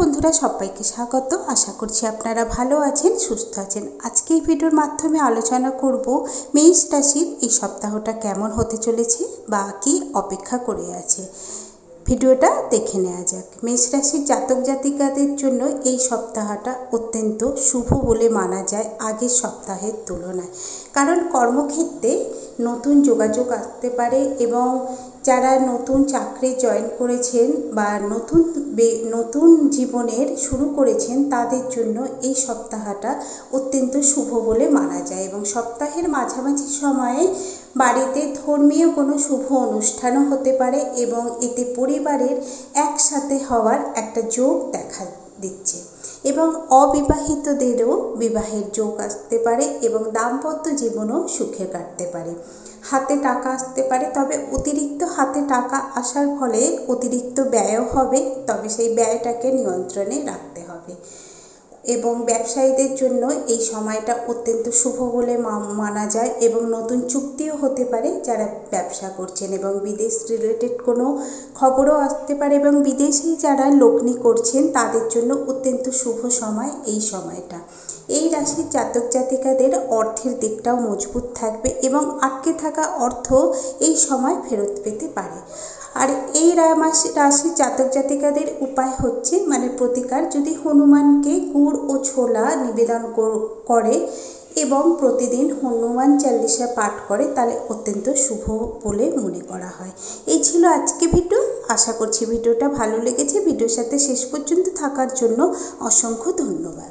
বন্ধুরা, সবাইকে স্বাগত। আশা করছি আপনারা ভালো আছেন, সুস্থ আছেন। আজকে এই ভিডিওর মাধ্যমে আলোচনা করব মেষ রাশির এই সপ্তাহটা কেমন হতে চলেছে বা কি অপেক্ষা করে আছে। ভিডিওটা দেখে নেওয়া যাক। মেষ রাশির জাতক জাতিকাদের জন্য এই সপ্তাহটা অত্যন্ত শুভ বলে মানা যায় আগের সপ্তাহের তুলনায়। কারণ কর্মক্ষেত্রে নতুন যোগাযোগ আসতে পারে এবং যারা নতুন চাকরি জয়েন করেছেন বা নতুন নতুন জীবনের শুরু করেছেন তাদের জন্য এই সপ্তাহটা অত্যন্ত শুভ বলে মানা যায় এবং সপ্তাহের মাঝামাঝি সময়ে বাড়িতে ধর্মীয় কোনো শুভ অনুষ্ঠানও হতে পারে এবং এতে পরিবারের একসাথে হওয়ার একটা যোগ দেখা দিচ্ছে। এবং অবিবাহিতদেরও বিবাহের যোগ আসতে পারে এবং দাম্পত্য জীবনও সুখে কাটতে পারে। হাতে টাকা আসতে পারে, তবে অতিরিক্ত হাতে টাকা আসার ফলে অতিরিক্ত ব্যয়ও হবে, তবে সেই ব্যয়টাকে নিয়ন্ত্রণে রাখতে হবে। এবং ব্যবসায়ীদের জন্য এই সময়টা অত্যন্ত শুভ বলে মানা যায় এবং নতুন চুক্তিও হতে পারে যারা ব্যবসা করছেন এবং বিদেশ রিলেটেড কোনো খবরও আসতে পারে এবং বিদেশি যারা লগ্নি করছেন তাদের জন্য অত্যন্ত শুভ সময় এই সময়টা। এই রাশির জাতক জাতিকাদের অর্থের দিকটাও মজবুত থাকবে এবং আটকে থাকা অর্থ এই সময় ফেরত পেতে পারে। আর এই রা- মাসি- রাশির জাতক জাতিকাদের উপায় হচ্ছে মানে প্রতিকার, যদি হনুমানকে গুড় ও ছোলা নিবেদন করে এবং প্রতিদিন হনুমান চালিশা পাঠ করে তাহলে অত্যন্ত শুভ বলে মনে করা হয়। এই ছিল আজকে ভিডিও। আশা করছি ভিডিওটা ভালো লেগেছে। ভিডিওর সাথে শেষ পর্যন্ত থাকার জন্য অসংখ্য ধন্যবাদ।